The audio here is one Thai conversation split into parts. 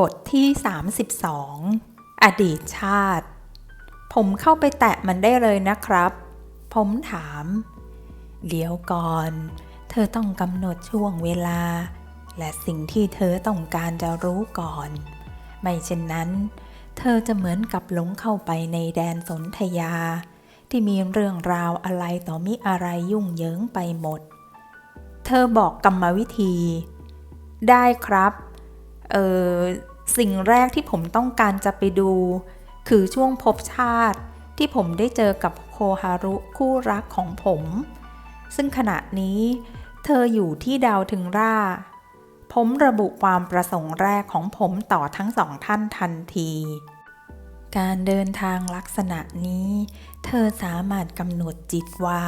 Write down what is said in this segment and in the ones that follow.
บทที่ 32 อดีตชาติ ผมเข้าไปแตะมันได้เลยนะครับ ผมถาม เดี๋ยวก่อน เธอต้องกำหนดช่วงเวลา และสิ่งที่เธอต้องการจะรู้ก่อน ไม่เช่นนั้น เธอจะเหมือนกับหลงเข้าไปในแดนสนธยา ที่มีเรื่องราวอะไรต่อมิอะไรยุ่งเหยิงไปหมด เธอบอกกรรมวิธี ได้ครับ สิ่งแรกที่ผมต้องการจะไปดู คือช่วงภพชาติที่ผมได้เจอกับโคฮารุคู่รักของผม ซึ่งขณะนี้เธออยู่ที่ดาวถึงราผมระบุความประสงค์แรกของผมต่อทั้งสองท่านทันที การเดินทางลักษณะนี้ เธอสามารถกำหนดจิตว่า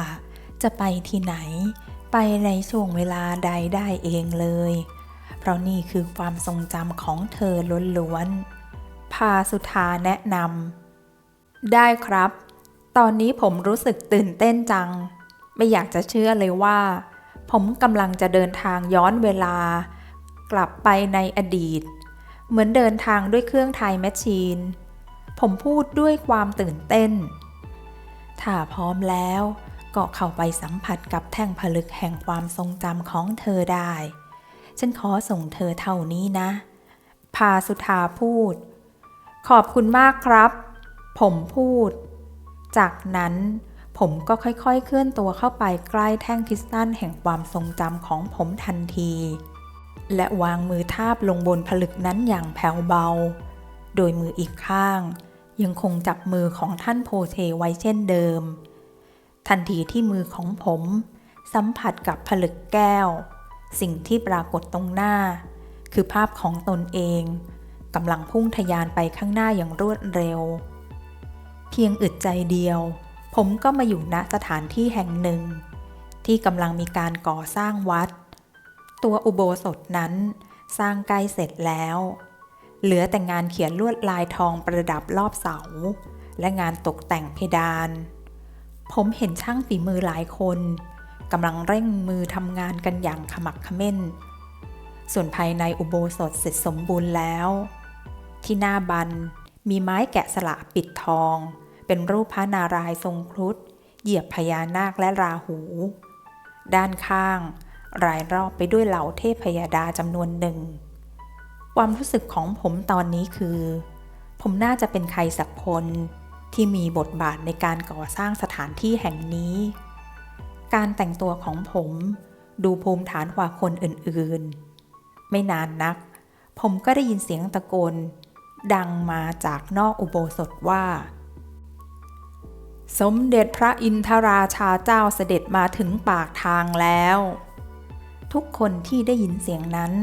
จะไปที่ไหน ไปในช่วงเวลาใดได้เองเลย เพราะนี่คือความทรงจำของเธอล้วนๆ พาสุธาแนะนำ ได้ครับ ตอนนี้ผมรู้สึกตื่นเต้นจัง ไม่อยากจะเชื่อเลยว่า ผมกำลังจะเดินทางย้อนเวลา กลับไปในอดีต เหมือนเดินทางด้วยเครื่องไทยแมชชีน ผมพูดด้วยความตื่นเต้น ถ้าพร้อมแล้วก็เข้าไปสัมผัสกับแท่งผลึกแห่งความทรงจำของเธอได้ ฉันขอส่งเธอเท่านี้นะ พาสุธาพูด ขอบคุณมากครับ ผมพูด จากนั้นผมก็ค่อยๆ เคลื่อนตัวเข้าไปใกล้แท่งคริสตัลแห่งความทรงจำของผมทันที และวางมือทาบลงบนผลึกนั้นอย่างแผ่วเบา โดยมืออีกข้าง ยังคงจับมือของท่านโพเทไว้เช่นเดิม ทันทีที่มือของผม สัมผัสกับผลึกแก้ว สิ่งที่ปรากฏตรงหน้า คือภาพของตนเองกำลังพุ่งทะยานไปข้างหน้าอย่างรวดเร็ว เพียงอึดใจเดียว ผมก็มาอยู่ณสถานที่แห่งหนึ่ง ที่กำลังมีการก่อสร้างวัด ตัวอุโบสถนั้นสร้างใกล้เสร็จแล้ว เหลือแต่งานเขียนลวดลายทองประดับรอบเสา และงานตกแต่งเพดาน ผมเห็นช่างฝีมือหลายคน กำลังเร่งมือทำงานกันอย่างขมักขม้น ส่วนภายในอุโบสถเสร็จสมบูรณ์แล้ว ที่หน้าบันมีไม้แกะสลักปิดทอง เป็นรูปพระนารายณ์ทรงครุฑเหยียบพญานาคและราหู ด้านข้าง รายรอบไปด้วยเหล่าเทพพยดาจำนวนหนึ่ง ความรู้สึกของผมตอนนี้คือ ผมน่าจะเป็นใครสักคนที่มีบทบาทในการก่อสร้างสถานที่แห่งนี้ การแต่งตัวของผม ดูภูมิฐานกว่าคนอื่นๆ ไม่นานนัก ผมก็ได้ยินเสียงตะโกน ดังมาจากนอกอุโบสถว่า สมเด็จพระอินทราชาเจ้าเสด็จมาถึงปากทางแล้ว ทุกคนที่ได้ยินเสียงนั้น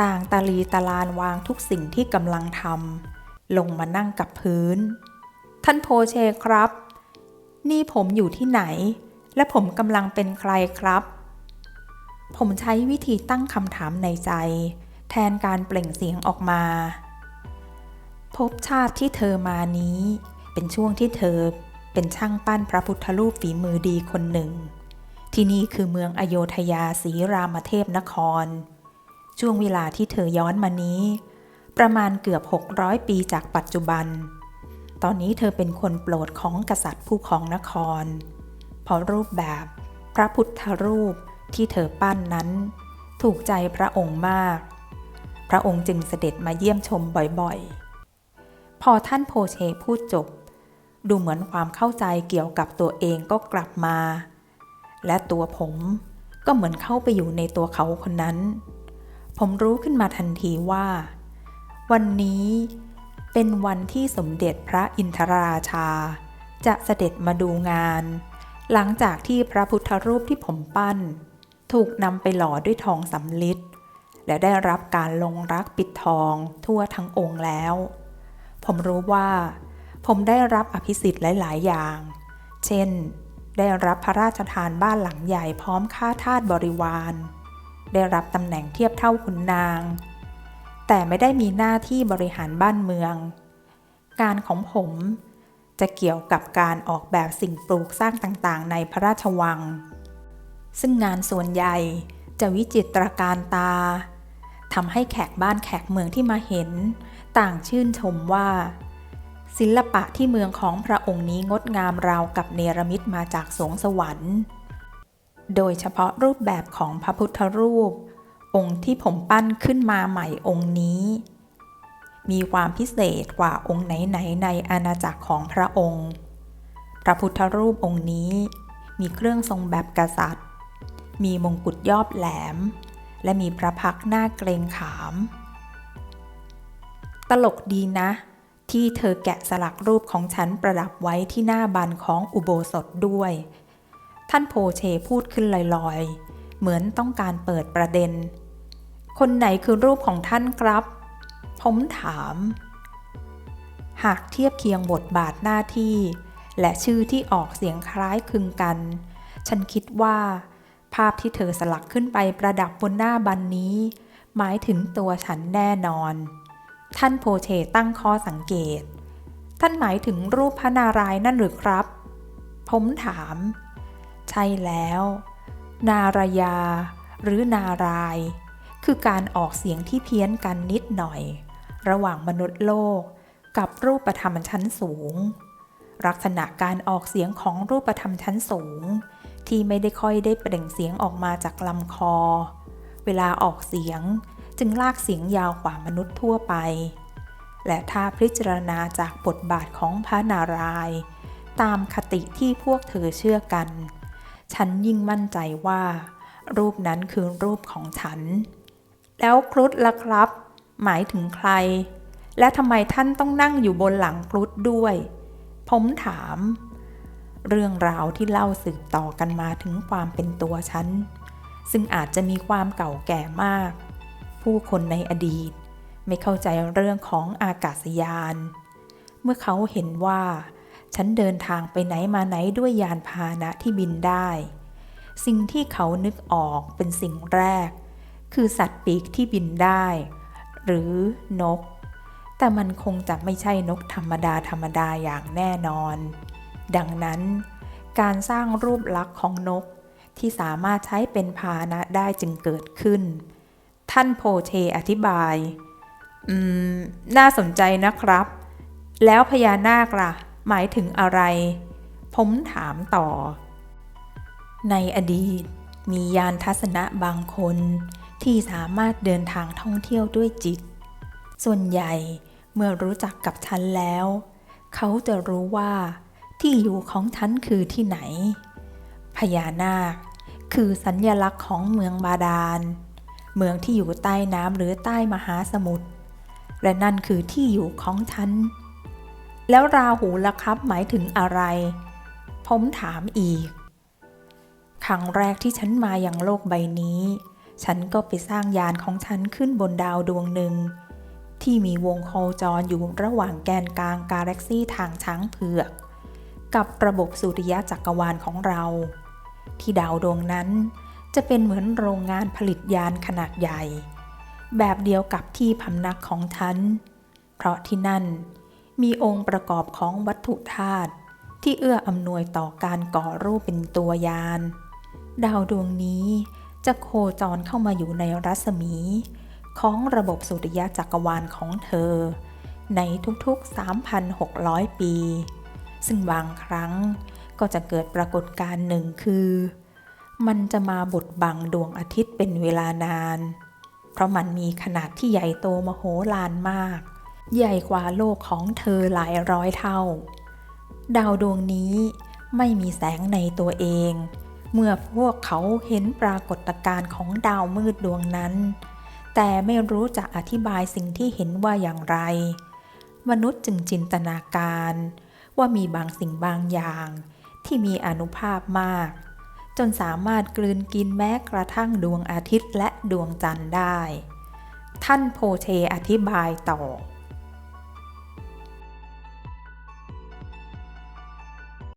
ต่างตาลีตาลานวางทุกสิ่งที่กำลังทำลงมานั่งกับพื้น ท่านโพเชครับ นี่ผมอยู่ที่ไหน และผมกำลังเป็นใครครับ ผมใช้วิธีตั้งคำถามในใจ แทนการเปล่งเสียงออกมา พบชาติที่เธอมานี้ เป็นช่วงที่เธอเป็นช่างปั้นพระพุทธรูปฝีมือดีคนหนึ่ง ที่นี่คือเมืองอโยธยาศรีรามเทพนคร ช่วงเวลาที่เธอย้อนมานี้ ประมาณเกือบ 600 ปีจากปัจจุบัน ตอนนี้เธอเป็นคนโปรดของกษัตริย์ผู้ของนคร เพราะรูปแบบพระพุทธรูปที่เธอปั้นนั้น ถูกใจพระองค์มาก พระองค์จึงเสด็จมาเยี่ยมชมบ่อยๆ พอท่านโพเชพูดจบ ดูเหมือนความเข้าใจเกี่ยวกับตัวเองก็กลับมา และตัวผมก็เหมือนเข้าไปอยู่ในตัวเขาคนนั้น ผมรู้ขึ้นมาทันทีว่า วันนี้เป็นวันที่สมเด็จพระอินทราชา จะเสด็จมาดูงาน หลังจากที่พระพุทธรูปที่ผมปั้น ถูกนำไปหล่อด้วยทองสำลิดและได้รับการลงรักปิดทองทั่วทั้งองค์แล้ว ผมรู้ว่า ผมได้รับอภิสิทธิ์หลาย ๆ อย่าง เช่น ได้รับพระราชทานบ้านหลังใหญ่พร้อมข้าทาสบริวาร ได้รับตำแหน่งเทียบเท่าขุนนาง แต่ไม่ได้มีหน้าที่บริหารบ้านเมือง การของผม จะเกี่ยวกับการออกแบบสิ่งปลูกสร้างต่างๆ ในพระราชวัง ซึ่งงานส่วนใหญ่จะวิจิตรการตาทำให้แขกบ้านแขกเมืองที่มาเห็น ต่างชื่นชมว่า ศิลปะที่เมืองของพระองค์นี้งดงามราวกับเนรมิตมาจากสวงสวรรค์ โดยเฉพาะรูปแบบของพระพุทธรูป องค์ที่ผมปั้นขึ้นมาใหม่องค์นี้ มีความพิเศษกว่าองค์ไหนๆในอาณาจักรของพระองค์ พระพุทธรูปองค์นี้ มีเครื่องทรงแบบกษัตริย์ มีมงกุฎยอบแหลม และมีพระพักหน้าเกรงขาม ตลกดีนะ ที่เธอแกะสลักรูปของฉันประดับไว้ที่หน้าบันของอุโบสถด้วย ท่านโพเชพูดขึ้นลอยๆ เหมือนต้องการเปิดประเด็น คนไหนคือรูปของท่านครับ ผมถาม หากเทียบเคียงบทบาทหน้าที่ และชื่อที่ออกเสียงคล้ายคลึงกัน ฉันคิดว่า ภาพที่เธอสลักขึ้นไปประดับบนหน้าบันนี้ หมายถึงตัวฉันแน่นอน ท่านโพเชตั้งข้อสังเกต ท่านหมายถึงรูปพระนารายณ์นั่นหรือครับ ผมถาม ใช่แล้ว นารายา หรือนาราย คือการออกเสียงที่เพี้ยนกันนิดหน่อย ระหว่างมนุษย์โลก กับรูปธรรมชั้นสูง ลักษณะการออกเสียงของรูปธรรมชั้นสูง ที่ไม่ได้ค่อยได้เปล่งเสียงออกมาจากลำคอ เวลาออกเสียงจึงลากเสียงยาวกว่ามนุษย์ทั่วไป และถ้าพิจารณาจากบทบาทของพระนารายณ์ตามคติที่พวกเธอเชื่อกัน ฉันยิ่งมั่นใจว่า รูปนั้นคือรูปของฉัน แล้วครุฑล่ะครับ หมายถึงใคร และทำไมท่านต้องนั่งอยู่บนหลังครุฑด้วย ผมถาม เรื่องราวที่เล่าสืบต่อกันมาถึงความเป็นตัวฉัน ซึ่งอาจจะมีความเก่าแก่มาก ผู้คนในอดีต ไม่เข้าใจเรื่องของอากาศยาน เมื่อเขาเห็นว่า ฉันเดินทางไปไหนมาไหนด้วยยานพาหนะที่บินได้ สิ่งที่เขานึกออกเป็นสิ่งแรก คือสัตว์ปีกที่บินได้ หรือนก แต่มันคงจะไม่ใช่นกธรรมดาธรรมดาอย่างแน่นอน ดังนั้น การสร้างรูปลักษณ์ของนกที่สามารถใช้เป็นพาหนะได้จึงเกิดขึ้น ท่านโพเทอธิบาย อืม น่าสนใจนะครับ แล้วพญานาคล่ะ หมายถึงอะไร ผมถามต่อ ในอดีตมียานทัศนะบางคน ที่สามารถเดินทางท่องเที่ยวด้วยจิต ส่วนใหญ่เมื่อรู้จักกับฉันแล้ว เขาจะรู้ว่าที่อยู่ของฉันคือที่ไหน พญานาค คือสัญญลักษณ์ของเมืองบาดาล เมืองที่อยู่ใต้น้ำหรือใต้มหาสมุทร และนั่นคือที่อยู่ของฉัน แล้วราหูล่ะครับหมายถึงอะไร ผมถามอีก ครั้งแรกที่ฉันมาอย่างโลกใบนี้ ฉันก็ไปสร้างยานของฉันขึ้นบนดาวดวงหนึ่ง ที่มีวงโคจรอยู่ระหว่างแกนกลางกาแล็กซี่ทางช้างเผือก กับระบบสุริยะจักรวาลของเรา ที่ดาวดวงนั้นจะเป็นเหมือนโรงงานผลิตยานขนาดใหญ่ แบบเดียวกับที่พำนักของฉัน เพราะที่นั่นมีองค์ประกอบของวัตถุธาตุที่เอื้ออำนวยต่อการก่อรูปเป็นตัวยาน ดาวดวงนี้ จะโคจรเข้ามาอยู่ในรัศมี ของระบบสุริยะจักรวาลของเธอ ในทุกๆ 3,600 ปี ซึ่งบางครั้งก็จะเกิดปรากฏการณ์หนึ่งคือ มันจะมาบดบังดวงอาทิตย์เป็นเวลานาน เพราะมันมีขนาดที่ใหญ่โตมโหฬารมาก ใหญ่กว่าโลกของเธอหลายร้อยเท่า ดาวดวงนี้ไม่มีแสงในตัวเอง เมื่อพวกเขาเห็นปรากฏการณ์ของดาวมืดดวงนั้น แต่ไม่รู้จะอธิบายสิ่งที่เห็นว่าอย่างไร มนุษย์จึงจินตนาการ ว่ามีบางสิ่งบางอย่าง ที่มีอนุภาพมาก จนสามารถกลืนกินแม้กระทั่งดวงอาทิตย์และดวงจันทร์ได้ ท่านโพเทอธิบายต่อ